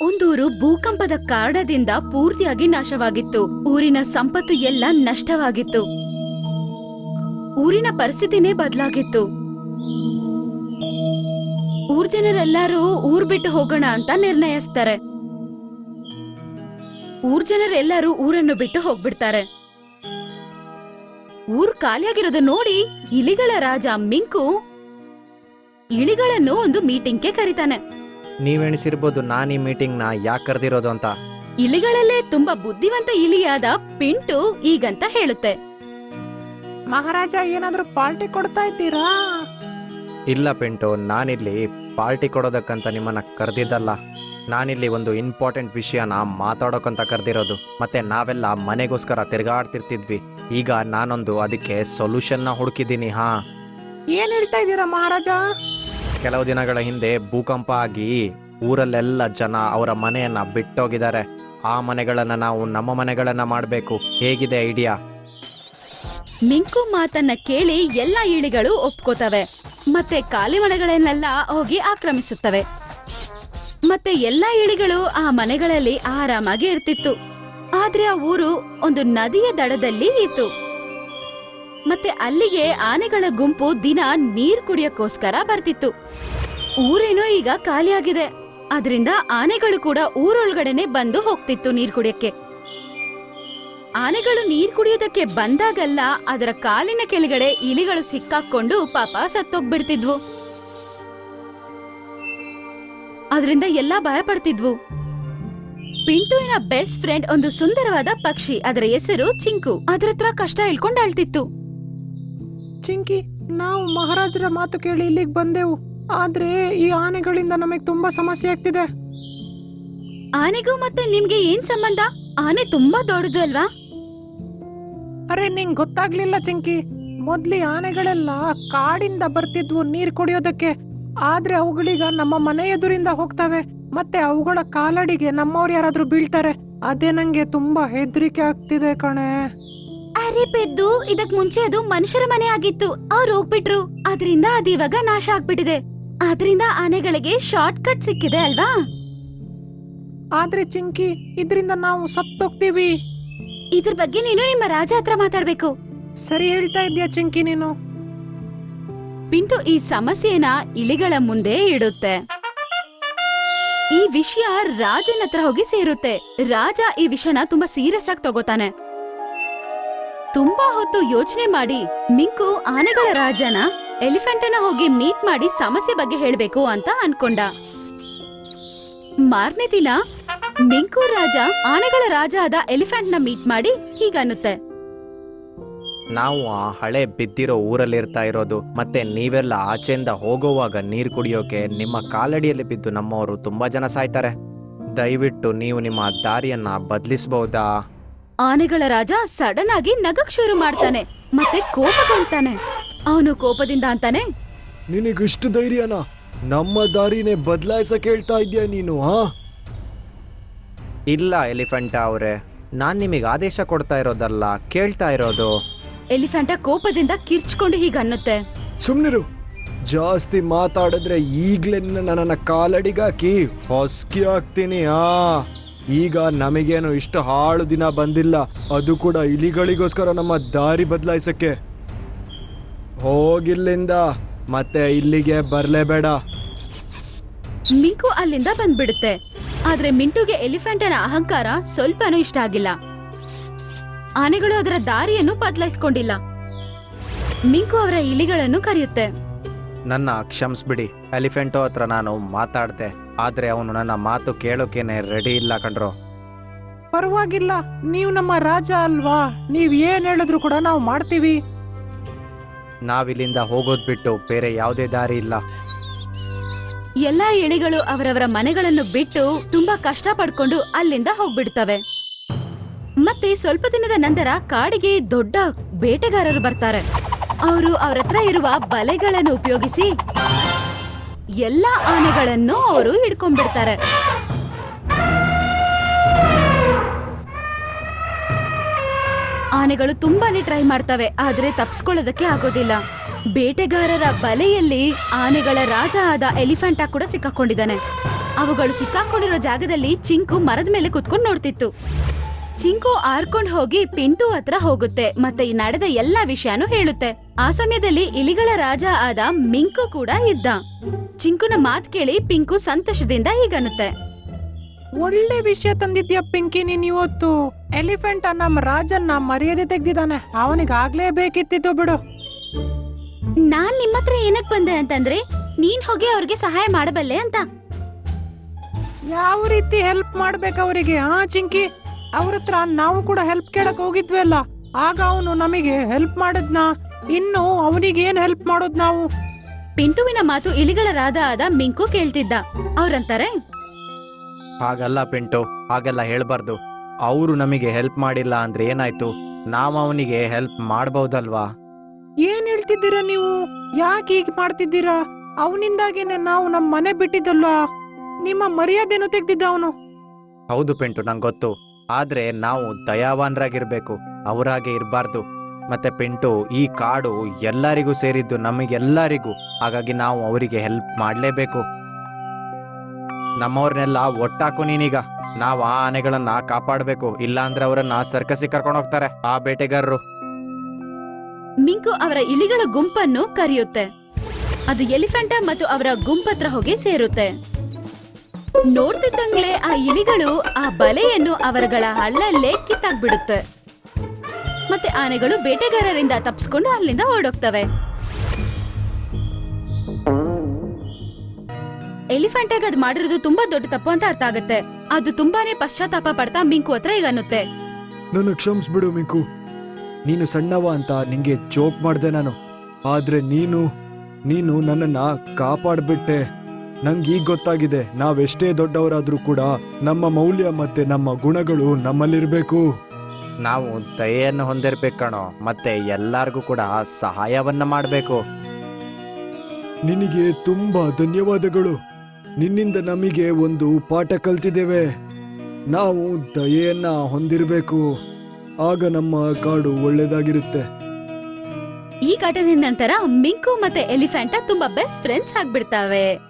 ಒಂದೂರು ಭೂಕಂಪದ ಕಾರಣದಿಂದ ಪೂರ್ತಿಯಾಗಿ ನಾಶವಾಗಿತ್ತು. ಊರಿನ ಸಂಪತ್ತು ಎಲ್ಲ ನಷ್ಟವಾಗಿತ್ತು. ಊರಿನ ಪರಿಸ್ಥಿತಿನೇ ಬದಲಾಗಿತ್ತು. ಊರ್ ಜನರೆಲ್ಲರೂ ಊರ್ ಬಿಟ್ಟು ಹೋಗೋಣ ಅಂತ ನಿರ್ಣಯಿಸ್ತಾರೆ. ಊರ್ ಜನರೆಲ್ಲರೂ ಊರನ್ನು ಬಿಟ್ಟು ಹೋಗ್ಬಿಡ್ತಾರೆ. ಊರ್ ಖಾಲಿಯಾಗಿರೋದು ನೋಡಿ ಇಲಿಗಳ ರಾಜ ಮಿಂಕು ಇಲಿಗಳನ್ನು ಒಂದು ಮೀಟಿಂಗ್ಗೆ ಕರೀತಾನೆ. ನೀವೆಣಿಸಿರ್ಬೋದು ನಾನು ಈ ಮೀಟಿಂಗ್ನ ಯಾಕೆ ಕರೆದಿರೋದು ಅಂತ. ಇಲಿಗಳಲ್ಲೇ ತುಂಬಾ ಬುದ್ಧಿವಂತ ಇಲಿಯಾದ ಪಿಂಟು ಈಗಂತ ಹೇಳುತ್ತೆ. ಮಹಾರಾಜ ಏನಾದ್ರೂ ಪಾರ್ಟಿ ಕೊಡ್ತಾ ಇದ್ದೀರಾ? ಇಲ್ಲ ಪಿಂಟು ನಾನಿಲ್ಲಿ ಪಾರ್ಟಿ ಕೊಡೋದಕ್ಕಂತ ನಿಮ್ಮನ್ನ ಕರೆದಿದ್ದಲ್ಲ. ನಾನಿಲ್ಲಿ ಒಂದು ಇಂಪಾರ್ಟೆಂಟ್ ವಿಷಯನ ಮಾತಾಡೋಕಂತ ಕರೆದಿರೋದು. ಮತ್ತೆ ನಾವೆಲ್ಲ ಮನೆಗೋಸ್ಕರ ತಿರ್ಗಾಡ್ತಿರ್ತಿದ್ವಿ. ಈಗ ನಾನೊಂದು ಅದಕ್ಕೆ ಸೊಲ್ಯೂಷನ್ನ ಹುಡುಕಿದ್ದೀನಿ ಹಾ. ಏನ್ ಹೇಳ್ತಾ ಇದ್ದೀರಾ ಮಹಾರಾಜ? ಕೆಲವು ದಿನಗಳ ಹಿಂದೆ ಭೂಕಂಪ ಆಗಿ ಊರಲ್ಲೆಲ್ಲ ಜನ ಅವರ ಮನೆಯನ್ನ ಬಿಟ್ಟೋಗಿದ್ದಾರೆ. ಆ ಮನೆಗಳನ್ನ ನಾವು ನಮ್ಮ ಮನೆಗಳನ್ನ ಮಾಡಬೇಕು. ಹೇಗಿದೆ ಐಡಿಯಾ? ಮಿಂಕು ಮಾತನ್ನ ಕೇಳಿ ಎಲ್ಲ ಇಳಿಗಳು ಒಪ್ಕೋತವೆ. ಮತ್ತೆ ಖಾಲಿ ಮನೆಗಳನ್ನೆಲ್ಲ ಹೋಗಿ ಆಕ್ರಮಿಸುತ್ತವೆ. ಮತ್ತೆ ಎಲ್ಲ ಇಳಿಗಳು ಆ ಮನೆಗಳಲ್ಲಿ ಆರಾಮಾಗಿ ಇರ್ತಿತ್ತು. ಆದ್ರೆ ಆ ಊರು ಒಂದು ನದಿಯ ದಡದಲ್ಲಿ ಇತ್ತು. ಮತ್ತೆ ಅಲ್ಲಿಗೆ ಆನೆಗಳ ಗುಂಪು ದಿನ ನೀರ್ ಕುಡಿಯಕ್ಕೋಸ್ಕರ ಬರ್ತಿತ್ತು. ಊರೇನೋ ಈಗ ಖಾಲಿಯಾಗಿದೆ ಅದರಿಂದ ಆನೆಗಳು ಕೂಡ ಊರೊಳಗಡೆನೆ ಬಂದು ಹೋಗ್ತಿತ್ತು ನೀರ್ ಕುಡಿಯಕ್ಕೆ. ಆನೆಗಳು ನೀರ್ ಕುಡಿಯೋದಕ್ಕೆ ಬಂದಾಗಲ್ಲ ಅದರ ಕಾಲಿನ ಕೆಳಗಡೆ ಇಲಿಗಳು ಸಿಕ್ಕಾಕೊಂಡು ಪಾಪ ಸತ್ತೋಗ್ಬಿಡ್ತಿದ್ವು. ಅದರಿಂದ ಎಲ್ಲಾ ಭಯ ಪಡ್ತಿದ್ವು ಪಿಂಟುವಿನ ಬೆಸ್ಟ್ ಫ್ರೆಂಡ್ ಒಂದು ಸುಂದರವಾದ ಪಕ್ಷಿ, ಅದರ ಹೆಸರು ಚಿಂಕು. ಅದ್ರ ಹತ್ರ ಕಷ್ಟ ಹೇಳ್ಕೊಂಡು ಅಳ್ತಿತ್ತು. ಚಿಂಕಿ ನಾವು ಮಹಾರಾಜರ ಮಾತು ಕೇಳಿ ಇಲ್ಲಿಗೆ ಬಂದೆವು. ಆದ್ರೆ ಈ ಆನೆಗಳಿಂದ ನಮಗೆ ತುಂಬಾ ಸಮಸ್ಯೆ ಆಗ್ತಿದೆ. ಆನೆಗೂ ಮತ್ತೆ ನಿಮ್ಗೆ ಏನ್ ಸಂಬಂಧ? ಆನೆ ತುಂಬಾ ದೊಡ್ಡದು ಅಲ್ವಾ? ಅರೆ ನಿಂಗ್ ಗೊತ್ತಾಗ್ಲಿಲ್ಲ ಚಿಂಕಿ. ಮೊದ್ಲಿ ಆನೆಗಳೆಲ್ಲ ಕಾಡಿಂದ ಬರ್ತಿದ್ವು ನೀರ್ ಕುಡಿಯೋದಕ್ಕೆ. ಆದ್ರೆ ಅವುಗಳೀಗ ನಮ್ಮ ಮನೆ ಎದುರಿಂದ ಹೋಗ್ತವೆ. ಮತ್ತೆ ಅವುಗಳ ಕಾಲಡಿಗೆ ನಮ್ಮವ್ರು ಯಾರಾದ್ರೂ ಬೀಳ್ತಾರೆ. ಅದೇ ನಂಗೆ ತುಂಬಾ ಹೆದರಿಕೆ ಆಗ್ತಿದೆ ಕಣೆ. ಅರೆ ಪೆದ್ದು ಇದಕ್ ಮುಂಚೆ ಅದು ಮನುಷ್ಯರ ಮನೆ ಆಗಿತ್ತು. ಅವ್ರು ಹೋಗ್ಬಿಟ್ರು. ಅದರಿಂದ ಅದು ಇವಾಗ ನಾಶ ಆಗ್ಬಿಟ್ಟಿದೆ. ಅದರಿಂದ ಆನೆಗಳಿಗೆ ಶಾರ್ಟ್ ಕಟ್ ಸಿಕ್ಕಿದೆ ಅಲ್ವಾ? ಆದ್ರೆ ಚಿಂಕಿ ಇದರಿಂದ ನಾವು ಸತ್ತೋಗ್ತೀವಿ ಇದ್ರ ಬಗ್ಗೆ ನೀನು ನಿಮ್ಮ ರಾಜ ಹತ್ರ ಮಾತಾಡ್ಬೇಕು. ಸರಿ ಹೇಳ್ತಾ ಇದ್ಯಾ ಚಿಂಕಿ ನೀನು? ಪಿಂಟು ಈ ಸಮಸ್ಯೆನ ಇಲಿಗಳ ಮುಂದೆ ಇಡುತ್ತೆ. ಈ ವಿಷಯ ರಾಜನ ಹತ್ರ ಹೋಗಿ ಸೇರುತ್ತೆ. ರಾಜ ಈ ವಿಷಯನ ತುಂಬಾ ಸೀರಿಯಸ್ ಆಗಿ ತಗೋತಾನೆ. ತುಂಬಾ ಹೊತ್ತು ಯೋಚನೆ ಮಾಡಿ ಮಿಂಕು ಆನೆಗಳ ರಾಜನ ಎಲಿಫೆಂಟನ ಹೋಗಿ ಮೀಟ್ ಮಾಡಿ ಸಮಸ್ಯೆ ಬಗ್ಗೆ ಹೇಳಬೇಕು ಅಂತ ಅನ್ಕೊಂಡ. ಮಾರನೇ ದಿನ ಮಿಂಕು ರಾಜ ಆನೆಗಳ ರಾಜ ಆದ ಎಲಿಫೆಂಟ್ನ ಮೀಟ್ ಮಾಡಿ ಹೀಗನ್ನುತ್ತೆ ನಾವು ಆ ಹಳೆ ಬಿದ್ದಿರೋ ಊರಲ್ಲಿ ಇರ್ತಾ ಇರೋದು ಮತ್ತೆ ನೀವೆಲ್ಲ ಆಚೆಯಿಂದ ಹೋಗುವಾಗ ನೀರು ಕುಡಿಯೋಕೆ ನಿಮ್ಮ ಕಾಲಡಿಯಲ್ಲಿ ಬಿದ್ದು ನಮ್ಮವರು ತುಂಬಾ ಜನ ಸಾಯ್ತಾರೆ. ದಯವಿಟ್ಟು ನೀವು ನಿಮ್ಮ ದಾರಿಯನ್ನ ಬದಲಿಸಬಹುದಾ? ಆನೆಗಳ ರಾಜ ಸಡನ್ ಆಗಿ ನಗಕ್ ಶುರು ಮಾಡ್ತಾನೆ. ಮತ್ತೆ ಕೋಪಗೊಳ್ತಾನೆ ಅವನು ಕೋಪದಿಂದ ಅಂತಾನೆ. ನಿನಗಿಷ್ಟು ಧೈರ್ಯನ ನಮ್ಮ ದಾರಿನೇ ಬದಲಾಯಿಸಕ್ ಹೇಳ್ತಾ ಇದ್ಯಾ ನೀನು ಹಾ? ಇಲ್ಲ ಎಲಿಫೆಂಟ ಅವರೇ. ನಾನ್ ನಿಮಗೆ ಆದೇಶ ಕೊಡ್ತಾ ಇರೋದಲ್ಲ ಕೇಳ್ತಾ ಇರೋದು. ಎಲಿಫೆಂಟ ಕೋಪದಿಂದ ಕಿರ್ಚ್ಕೊಂಡು ಹೀಗನ್ನುತ್ತೆ ಸುಮ್ನಿರು. ಜಾಸ್ತಿ ಮಾತಾಡಿದ್ರೆ ಈಗ್ಲೇ ನಿನ್ನ ನನ್ನ ಕಾಲಡಿಗಾಕಿ ಹೊಸ್ಕಿ ಹಾಕ್ತೀನಿ ಆ ಈಗ ನಮಗೇನು ಇಷ್ಟು ಹಾಳು ದಿನ ಬಂದಿಲ್ಲ, ಅದು ಕೂಡ ಇಲಿಗಳಿಗೋಸ್ಕರ ನಮ್ಮ ದಾರಿ ಬದಲಾಯಿಸಕ್ಕೆ. ಹೋಗಿಲ್ಲಿಂದ, ಮತ್ತೆ ಇಲ್ಲಿಗೆ ಬರ್ಲೇಬೇಡ. ಮಿಂಕು ಅಲ್ಲಿಂದ ಬಂದ್ಬಿಡುತ್ತೆ. ಆದ್ರೆ ಮಿಂಟುಗೆ ಎಲಿಫೆಂಟನ ಅಹಂಕಾರ ಸ್ವಲ್ಪನೂ ಇಷ್ಟ ಆಗಿಲ್ಲ. ಆನೆಗಳು ಅದರ ದಾರಿಯನ್ನು ಬದಲಾಯಿಸ್ಕೊಂಡಿಲ್ಲ. ಮಿಂಕು ಅವರ ಇಲಿಗಳನ್ನು ಕರೆಯುತ್ತೆ. ನನ್ನ ಕ್ಷಮಿಸ್ಬಿಡಿ. ಎಲಿಫೆಂಟೋ ಹತ್ರ ನಾನು ಮಾತಾಡ್ದೆ. ಆದ್ರೆ ಅವನು ನನ್ನ ಮಾತು ಕೇಳೋಕೇನೆ ರೆಡಿ ಇಲ್ಲ ಕಂಡ್ರು ಪರವಾಗಿಲ್ಲ, ನೀವು ನಮ್ಮ ರಾಜ ಅಲ್ವಾ? ನೀವ್ ಏನ್ ಹೇಳಿದ್ರು ಕೂಡ ನಾವು ಮಾಡ್ತೀವಿ. ನಾವಿಲ್ಲಿಂದ ಹೋಗೋದ್ ಬಿಟ್ಟು ಬೇರೆ ಯಾವುದೇ ದಾರಿ ಇಲ್ಲ. ಎಲ್ಲಾ ಎಳಿಗಳು ಅವರವರ ಮನೆಗಳನ್ನು ಬಿಟ್ಟು ತುಂಬಾ ಕಷ್ಟ ಪಡ್ಕೊಂಡು ಅಲ್ಲಿಂದ ಹೋಗ್ಬಿಡ್ತವೆ. ಮತ್ತೆ ಸ್ವಲ್ಪ ದಿನದ ನಂತರ ಕಾಡಿಗೆ ದೊಡ್ಡ ಬೇಟೆಗಾರರು ಬರ್ತಾರೆ. ಅವರು ಅವ್ರ ಹತ್ರ ಇರುವ ಬಲೆಗಳನ್ನು ಉಪಯೋಗಿಸಿ ಎಲ್ಲಾ ಆನೆಗಳನ್ನು ಅವರು ಹಿಡ್ಕೊಂಡ್ಬಿಡ್ತಾರೆ. ಆನೆಗಳು ತುಂಬಾನೇ ಟ್ರೈ ಮಾಡ್ತವೆ, ಆದ್ರೆ ತಪ್ಸ್ಕೊಳ್ಳೋದಕ್ಕೆ ಆಗೋದಿಲ್ಲ. ಬೇಟೆಗಾರರ ಬಲೆಯಲ್ಲಿ ಆನೆಗಳ ರಾಜ ಆದ ಎಲಿಫೆಂಟಾ ಕೂಡ ಸಿಕ್ಕಾಕೊಂಡಿದ್ದಾನೆ. ಅವುಗಳು ಸಿಕ್ಕಾಕೊಂಡಿರೋ ಜಾಗದಲ್ಲಿ ಚಿಂಕು ಮರದ ಮೇಲೆ ಕುತ್ಕೊಂಡು ನೋಡ್ತಿತ್ತು. ಚಿಂಕು ಆರ್ಕೊಂಡ್ ಹೋಗಿ ಪಿಂಟು ಹತ್ರ ಹೋಗುತ್ತೆ ಮತ್ತೆ ಈ ನಡೆದ ಎಲ್ಲಾ ವಿಷಯನೂ ಹೇಳುತ್ತೆ. ಆ ಸಮಯದಲ್ಲಿ ಇಲಿಗಳ ರಾಜ ಆದ ಮಿಂಕು ಕೂಡ ಇದ್ದ. ಚಿಂಕುನ ಮಾತ್ ಕೇಳಿ ಪಿಂಕು ಸಂತೋಷದಿಂದ ಹೀಗನ್ನುತ್ತೆ. ಒಳ್ಳೆ ವಿಷಯ ತಂದಿದ್ಯಾ ಪಿಂಕಿ ನೀನ್ ಇವತ್ತು? ಎಲಿಫೆಂಟ್ ನಮ್ಮ ರಾಜನ್ನ ಮರ್ಯಾದೆ ತೆಗ್ದಿದ್ದಾನೆ. ಅವನಿಗೆ ಆಗ್ಲೇ ಬೇಕಿತ್ತಿತ್ತು ಬಿಡು. ನಾನ್ ನಿಮ್ಮ ಹತ್ರ ಏನಕ್ ಬಂದೆ ಅಂತಂದ್ರೆ ನೀನ್ ಹೋಗಿ ಅವ್ರಿಗೆ ಸಹಾಯ ಮಾಡಬಲ್ಲೆ ಅಂತ. ಯಾವ ರೀತಿ ಹೆಲ್ಪ್ ಮಾಡ್ಬೇಕು ಅವರಿಗೆ ಆ ಚಿಂಕಿ? ಅವ್ರ ಹತ್ರ ನಾವು ಕೂಡ ಹೆಲ್ಪ್ ಕೇಳಕ್ ಹೋಗಿದ್ವಿ ಅಲ್ಲ ಆಗ ಅವನು ನಮಗೆ ಹೆಲ್ಪ್ ಮಾಡದ್ನ? ಇನ್ನು ಅವನಿಗೆ ಏನ್ ಹೆಲ್ಪ್ ಮಾಡೋದ್ ನಾವು? ಪಿಂಟುವಿನ ಮಾತು ಇಲಿಗಳ ರಾಧ ಆದ ಮಿಂಕು ಕೇಳ್ತಿದ್ದ. ಅವ್ರಂತಾರೆ? ಹಾಗಲ್ಲ ಪಿಂಟು ಹಾಗೆಲ್ಲ ಹೇಳ್ಬಾರ್ದು. ಅವರು ನಮಗೆ ಹೆಲ್ಪ್ ಮಾಡಿಲ್ಲ ಅಂದ್ರೆ ಏನಾಯ್ತು? ನಾವು ಅವನಿಗೆ ಹೆಲ್ಪ್ ಮಾಡಬಹುದಲ್ವಾ ಏನ್ ಹೇಳ್ತಿದ್ದೀರಾ ನೀವು? ಯಾಕೆ ಹೀಗೆ ಮಾಡ್ತಿದ್ದೀರಾ? ಅವನಿಂದಾಗೇನೆ ನಾವು ನಮ್ಮ ಮನೆ ಬಿಟ್ಟಿದ್ದಲ್ವಾ? ನಿಮ್ಮ ಮರ್ಯಾದೆನು ತೆಗ್ದಿದ್ದ ಅವನು. ಹೌದು ಪಿಂಟು ನಂಗೊತ್ತು. ಗೊತ್ತು ಆದ್ರೆ ನಾವು ದಯಾವಾನ್ರಾಗಿರ್ಬೇಕು, ಅವರಾಗೆ ಇರಬಾರ್ದು. ಮತ್ತೆ ಪಿಂಟು, ಈ ಕಾಡು ಎಲ್ಲರಿಗೂ ಸೇರಿದ್ದು ನಮಗೆಲ್ಲರಿಗೂ, ಹಾಗಾಗಿ ನಾವು ಅವರಿಗೆ ಹೆಲ್ಪ್ ಮಾಡಲೇಬೇಕು. ನಮ್ಮವ್ರನ್ನೆಲ್ಲ ಒಟ್ಟಾಕು ನೀನೀಗ. ನಾವು ಆ ಆನೆಗಳನ್ನ ಕಾಪಾಡಬೇಕು, ಇಲ್ಲಾಂದ್ರೆ ಅವರನ್ನ ಸರ್ಕಸಿಗೆ ಕರ್ಕೊಂಡು ಹೋಗ್ತಾರೆ, ಆ ಬೇಟೆಗಾರರು. ಮಿಂಕು ಅವರ ಇಲಿಗಳ ಗುಂಪನ್ನು ಕರೆಯುತ್ತೆ. ಅದು ಎಲಿಫೆಂಟ ಮತ್ತು ಅವರ ಗುಂಪತ್ರ ಹೋಗಿ ಸೇರುತ್ತೆ. ನೋಡ್ತಿದ್ದಂಗ್ಲೆ ಆ ಇಲಿಗಳು ಆ ಬಲೆಯನ್ನು ಅವರಗಳ ಹಳ್ಳಲ್ಲೇ ಕಿತ್ತಾಕ್ಬಿಡುತ್ತೆ. ಮತ್ತೆ ಆನೆಗಳು ಬೇಟೆಗಾರರಿಂದ ತಪ್ಪಿಸ್ಕೊಂಡು ಅಲ್ಲಿಂದ ಓಡೋಗ್ತವೆ. ಎಲಿಫೆಂಟಾಗ ಅದ್ ಮಾಡಿರೋದು ತುಂಬಾ ದೊಡ್ಡ ತಪ್ಪು ಅಂತ ಅರ್ಥ ಆಗುತ್ತೆ. ಅದು ತುಂಬಾನೇ ಪಶ್ಚಾತ್ತಾಪ ಪಡ್ತಾ ಮಿಂಕು ಹತ್ರ ಈಗ ಅನ್ನುತ್ತೆ. ನನ್ನ ಕ್ಷಮಿಸ್ಬಿಡು ಮಿಂಕು. ನೀನು ಸಣ್ಣವ ಅಂತ ನಿಂಗೆ ಜೋಕ್ ಮಾಡ್ದೆ ನಾನು. ಆದ್ರೆ ನೀನು ನೀನು ನನ್ನನ್ನ ಕಾಪಾಡ್ಬಿಟ್ಟೆ. ನಂಗೆ ಈಗ ಗೊತ್ತಾಗಿದೆ ನಾವೆಷ್ಟೇ ದೊಡ್ಡವರಾದ್ರೂ ಕೂಡ ನಮ್ಮ ಮೌಲ್ಯ ಮತ್ತೆ ನಮ್ಮ ಗುಣಗಳು ನಮ್ಮಲ್ಲಿರಬೇಕು. ನಾವು ದಯೆಯನ್ನು ಹೊಂದಿರ್ಬೇಕು ಕಣೋ ಮತ್ತೆ ಎಲ್ಲಾರ್ಗೂ ಕೂಡ ಸಹಾಯವನ್ನ ಮಾಡಬೇಕು. ನಿನಗೆ ತುಂಬಾ ಧನ್ಯವಾದಗಳು. ನಿನ್ನಿಂದ ನಮಗೆ ಒಂದು ಪಾಠ ಕಲ್ತಿದ್ದೇವೆ. ನಾವು ದಯೆಯನ್ನ ಹೊಂದಿರಬೇಕು. ಆಗ ನಮ್ಮ ಕಾಡು ಒಳ್ಳೆದಾಗಿರುತ್ತೆ. ಈ ಘಟನೆ ನಂತರ ಮಿಂಕು ಮತ್ತೆ ಎಲಿಫೆಂಟಾ ತುಂಬಾ ಬೆಸ್ಟ್ ಫ್ರೆಂಡ್ಸ್ ಆಗ್ಬಿಡ್ತಾವೆ.